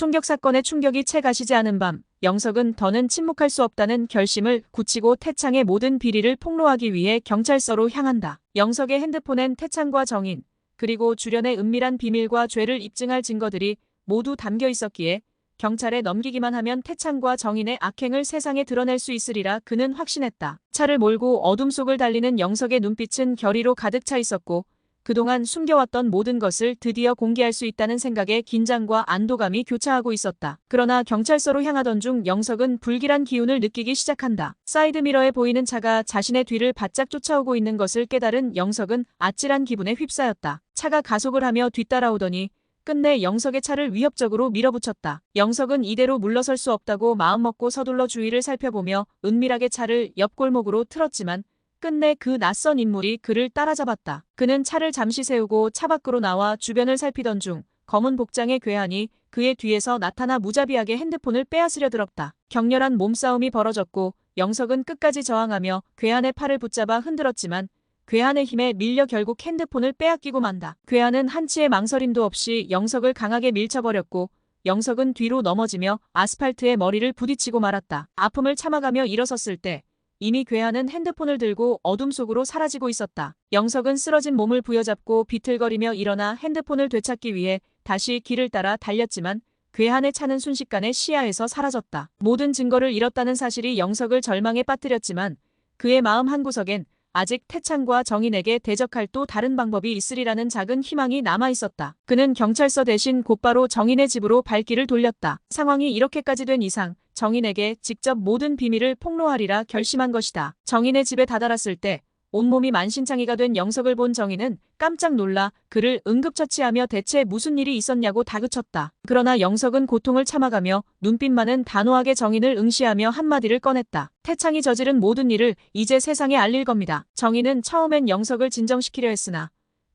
총격 사건의 충격이 채 가시지 않은 밤, 영석은 더는 침묵할 수 없다는 결심을 굳히고 태창의 모든 비리를 폭로하기 위해 경찰서로 향한다. 영석의 핸드폰엔 태창과 정인, 그리고 주련의 은밀한 비밀과 죄를 입증할 증거들이 모두 담겨 있었기에 경찰에 넘기기만 하면 태창과 정인의 악행을 세상에 드러낼 수 있으리라 그는 확신했다. 차를 몰고 어둠 속을 달리는 영석의 눈빛은 결의로 가득 차 있었고 그동안 숨겨왔던 모든 것을 드디어 공개할 수 있다는 생각에 긴장과 안도감이 교차하고 있었다. 그러나 경찰서로 향하던 중 영석은 불길한 기운을 느끼기 시작한다. 사이드미러에 보이는 차가 자신의 뒤를 바짝 쫓아오고 있는 것을 깨달은 영석은 아찔한 기분에 휩싸였다. 차가 가속을 하며 뒤따라오더니 끝내 영석의 차를 위협적으로 밀어붙였다. 영석은 이대로 물러설 수 없다고 마음먹고 서둘러 주위를 살펴보며 은밀하게 차를 옆 골목으로 틀었지만 끝내 그 낯선 인물이 그를 따라잡았다. 그는 차를 잠시 세우고 차 밖으로 나와 주변을 살피던 중 검은 복장의 괴한이 그의 뒤에서 나타나 무자비하게 핸드폰을 빼앗으려 들었다. 격렬한 몸싸움이 벌어졌고 영석은 끝까지 저항하며 괴한의 팔을 붙잡아 흔들었지만 괴한의 힘에 밀려 결국 핸드폰을 빼앗기고 만다. 괴한은 한치의 망설임도 없이 영석을 강하게 밀쳐버렸고 영석은 뒤로 넘어지며 아스팔트에 머리를 부딪히고 말았다. 아픔을 참아가며 일어섰을 때 이미 괴한은 핸드폰을 들고 어둠 속으로 사라지고 있었다. 영석은 쓰러진 몸을 부여잡고 비틀거리며 일어나 핸드폰을 되찾기 위해 다시 길을 따라 달렸지만 괴한의 차는 순식간에 시야에서 사라졌다. 모든 증거를 잃었다는 사실이 영석을 절망에 빠뜨렸지만 그의 마음 한구석엔 아직 태창과 정인에게 대적할 또 다른 방법이 있으리라는 작은 희망이 남아 있었다. 그는 경찰서 대신 곧바로 정인의 집으로 발길을 돌렸다. 상황이 이렇게까지 된 이상 정인에게 직접 모든 비밀을 폭로하리라 결심한 것이다. 정인의 집에 다다랐을 때 온몸이 만신창이가 된 영석을 본 정인은 깜짝 놀라 그를 응급처치하며 대체 무슨 일이 있었냐고 다그쳤다. 그러나 영석은 고통을 참아가며 눈빛만은 단호하게 정인을 응시하며 한마디를 꺼냈다. 태창이 저지른 모든 일을 이제 세상에 알릴 겁니다. 정인은 처음엔 영석을 진정시키려 했으나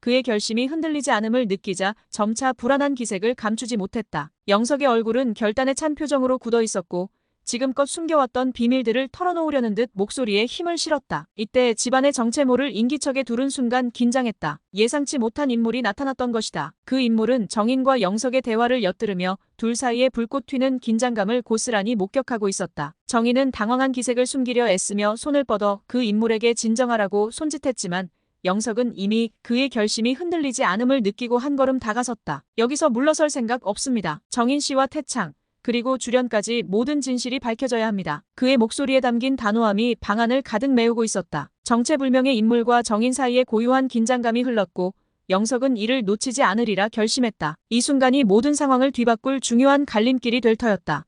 그의 결심이 흔들리지 않음을 느끼자 점차 불안한 기색을 감추지 못했다. 영석의 얼굴은 결단에 찬 표정으로 굳어 있었고 지금껏 숨겨왔던 비밀들을 털어놓으려는 듯 목소리에 힘을 실었다. 이때 집안의 정체모를 인기척에 두른 순간 긴장했다. 예상치 못한 인물이 나타났던 것이다. 그 인물은 정인과 영석의 대화를 엿들으며 둘 사이에 불꽃 튀는 긴장감을 고스란히 목격하고 있었다. 정인은 당황한 기색을 숨기려 애쓰며 손을 뻗어 그 인물에게 진정하라고 손짓했지만 영석은 이미 그의 결심이 흔들리지 않음을 느끼고 한 걸음 다가섰다. 여기서 물러설 생각 없습니다. 정인 씨와 태창, 그리고 주련까지 모든 진실이 밝혀져야 합니다. 그의 목소리에 담긴 단호함이 방안을 가득 메우고 있었다. 정체불명의 인물과 정인 사이에 고요한 긴장감이 흘렀고 영석은 이를 놓치지 않으리라 결심했다. 이 순간이 모든 상황을 뒤바꿀 중요한 갈림길이 될 터였다.